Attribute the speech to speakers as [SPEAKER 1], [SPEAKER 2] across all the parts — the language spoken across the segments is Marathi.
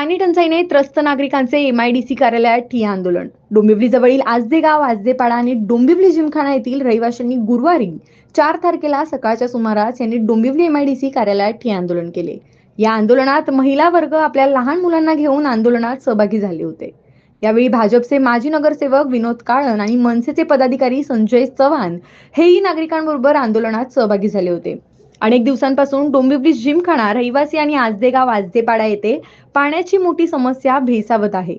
[SPEAKER 1] पाणी टंचाईने त्रस्त नागरिकांचे एमआयडीसी कार्यालयात ठिय्या आंदोलन. डोंबिवलीजवळील आजदे गाव आजदेपाडा आणि डोंबिवली जिमखाना येथील रहिवाशांनी गुरुवारी चार तारखेला सकाळच्या सुमारास यांनी डोंबिवली एमआयडीसी कार्यालयात ठिय्या आंदोलन केले. या आंदोलनात महिला वर्ग आपल्या लहान मुलांना घेऊन आंदोलनात सहभागी झाले होते. यावेळी भाजपचे माजी नगरसेवक विनोद काळन आणि मनसेचे पदाधिकारी संजय चव्हाण हेही नागरिकांबरोबर आंदोलनात सहभागी झाले होते. अनेक दिवसांपासून डोंबिवली जिमखाना रहिवासी आणि आजदेगाव आजदेपाडा येथे पाण्याची मोठी समस्या भेसावत आहे.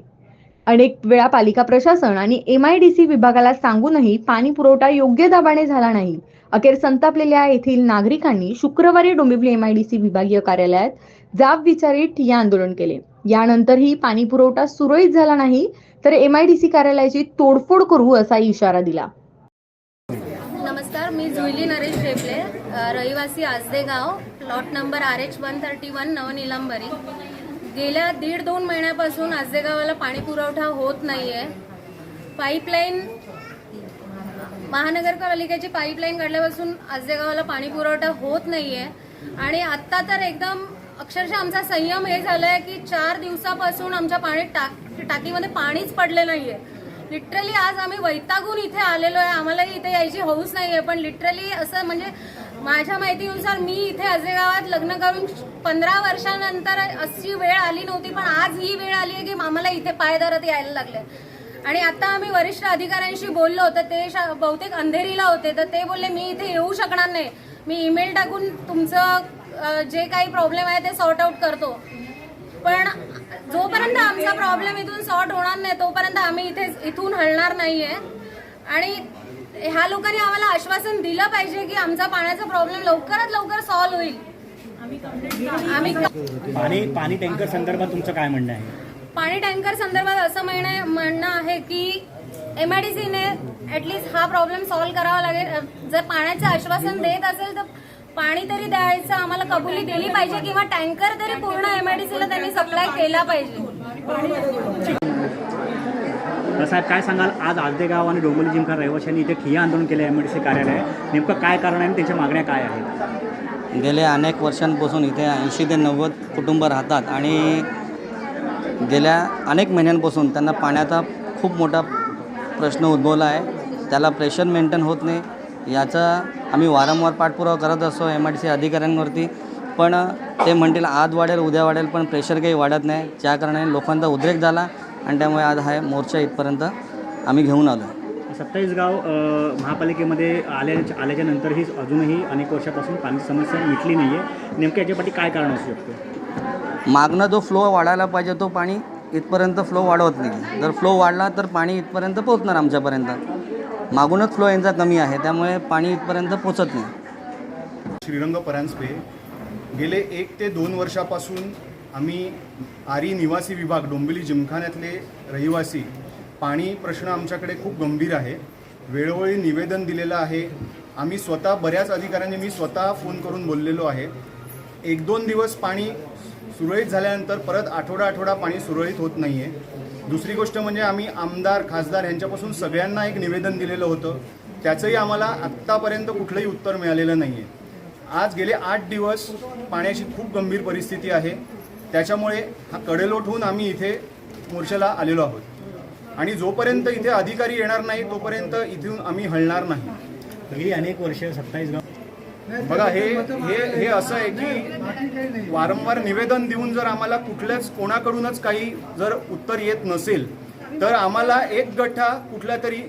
[SPEAKER 1] अनेक वेळा पालिका प्रशासन आणि एम आय डी सी विभागाला सांगूनही पाणी पुरवठा योग्य दाबाने झाला नाही. अखेर संतापलेल्या येथील नागरिकांनी शुक्रवारी डोंबिवली सी विभागीय कार्यालयात जाब विचारित ठिय्या आंदोलन केले. यानंतरही पाणी पुरवठा सुरळीत झाला नाही तर एम आय डी सी कार्यालयाची तोडफोड करू असा इशारा दिला.
[SPEAKER 2] जुईली नरेश शेपले रहिवासी रहिवासी Ajdegaon plot number R H one thirty one नवनीलंबरी. गेल्या दीड दोन महिन्यापासून आजदेगावाला पाणी पुरवठा होत आहे पाईपलाईन महानगरपालिकेची पाईपलाईन काढल्यापासून आजदेगावाला पाणी पुरवठा होत नाही आहे आणि आत्ता तर एकदम अक्षरशः आमचा संयम हे झालाय की चार दिवसापासून आमच्या पाणी टाक टाकीमध्ये पाणीच पडले नाही आहे लिटरली आज आम्ही वैतागून इथे आलेलो आहे. आम्हालाही इथे यायची हौस नाही आहे पण लिटरली असं म्हणजे माझ्या माहितीनुसार मी इथे अजय गावात लग्न करून पंधरा वर्षानंतर अशी वेळ आली नव्हती पण आज ही वेळ आली आहे की आम्हाला इथे पायदरात यायला लागले. आणि आता आम्ही वरिष्ठ अधिकाऱ्यांशी बोललो तर ते शा- बहुतेक अंधेरीला होते तर ते बोलले मी इथे येऊ शकणार नाही. मी ईमेल टाकून तुमचं जे काही प्रॉब्लेम आहे ते सॉर्ट आउट करतो. प्रॉब्लेम इथून सॉर्ट होणार नाही. तोपर्यंत आम्ही इथे इथून हलणार नाहीये. आणि ह्या लोकांनी आम्हाला आश्वासन दिलं पाहिजे की आमचा पाण्याचा प्रॉब्लेम लवकरात लवकर सॉल्व्ह होईल. आम्ही
[SPEAKER 3] पाणी पाणी टँकर संदर्भात तुमचं काय म्हणणं आहे?
[SPEAKER 2] पाणी टँकर संदर्भात असं म्हणणं म्हणणं आहे की एम आय डी सीने ऍटलिस्ट हा प्रॉब्लेम सॉल्व्ह करावा लागेल. जर पाण्याचं आश्वासन देत असेल तर पाणी तरी द्यायचं. आम्हाला कबुली दिली पाहिजे किंवा टँकर तरी पूर्ण एम आय डी सीला त्यांनी सप्लाय केला पाहिजे.
[SPEAKER 3] तर साहेब काय सांगाल? आज आजदेगाव आणि डोंबोली जिमखान रहिवाशांनी इथे ठिय्या आंदोलन केलं एम डी सी कार्यालय. नेमकं काय कारण आहे आणि त्यांच्या मागण्या काय आहेत?
[SPEAKER 4] गेल्या अनेक वर्षांपासून इथे ऐंशी ते नव्वद कुटुंब राहतात आणि गेल्या अनेक महिन्यांपासून त्यांना पाण्याचा खूप मोठा प्रश्न उद्भवला आहे. त्याला प्रेशर मेंटेन होत नाही. याचा आम्ही वारंवार पाठपुरावा करत असतो एम आय डी सी अधिकाऱ्यांवरती. पण ते म्हणतील आज वाढेल उद्या वाढेल पण प्रेशर काही वाढत नाही. ज्या कारणाने लोकांचा उद्रेक झाला आणि त्यामुळे आज हा मोर्चा इथपर्यंत आम्ही घेऊन आलो.
[SPEAKER 3] सत्तावीस गाव महापालिकेमध्ये आल्याच्या आल्याच्या नंतरही अजूनही अनेक वर्षापासून पाण्याची समस्या मिटली नाही आहे नेमकं याच्यापाठी काय कारण असू शकतं?
[SPEAKER 4] मागणं जो फ्लो वाढायला पाहिजे तो पाणी इथपर्यंत फ्लो वाढवत नाही. जर फ्लो वाढला तर पाणी इथपर्यंत पोहोचणार आमच्यापर्यंत. मागूनच फ्लो यांचा कमी आहे त्यामुळे पाणी इथपर्यंत पोचत नाही.
[SPEAKER 5] श्रीरंग परांजपे गेले एक ते दोन वर्षापासून आम्ही आरी निवासी विभाग डोंबिवली जिमखान्यातले रहिवासी पाणी प्रश्न आमच्याकडे खूप गंभीर आहे. वेळोवेळी निवेदन दिलेलं आहे. आम्ही स्वतः बऱ्याच अधिकाऱ्यांनी मी स्वतः फोन करून बोललेलो आहे. एक दोन दिवस पाणी सुरळीत झाल्यानंतर परत आठवडा आठवडा पाणी सुरळीत होत नाही आहे दुसरी गोष्ट म्हणजे आम्ही आमदार खासदार यांच्यापासून सगळ्यांना एक निवेदन दिलेलं होतं. त्याचंही आम्हाला आत्तापर्यंत कुठलंही उत्तर मिळालेलं नाही आहे आज गेले आठ दिवस पाण्याची खूप गंभीर परिस्थिती आहे. त्याच्यामुळे हा कडेलोट होऊन आम्ही इथे मोर्चाला आलेलो आहोत. आणि जोपर्यंत इथे अधिकारी येणार नाही तोपर्यंत इथून आम्ही हलणार नाही.
[SPEAKER 3] गेली अनेक वर्ष सत्तावीस गाव
[SPEAKER 5] बघा हे हे हे असं आहे की वारंवार निवेदन देऊन जर आम्हाला कुठल्याच कोणाकडूनच काही जर उत्तर येत नसेल तर आम्हाला एक गठ्ठा कुठल्या तरी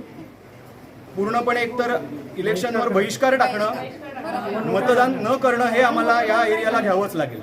[SPEAKER 5] पूर्णपणे एकतर इलेक्शनवर बहिष्कार टाकणं मतदान न करणं हे आम्हाला या एरियाला घ्यावंच लागेल.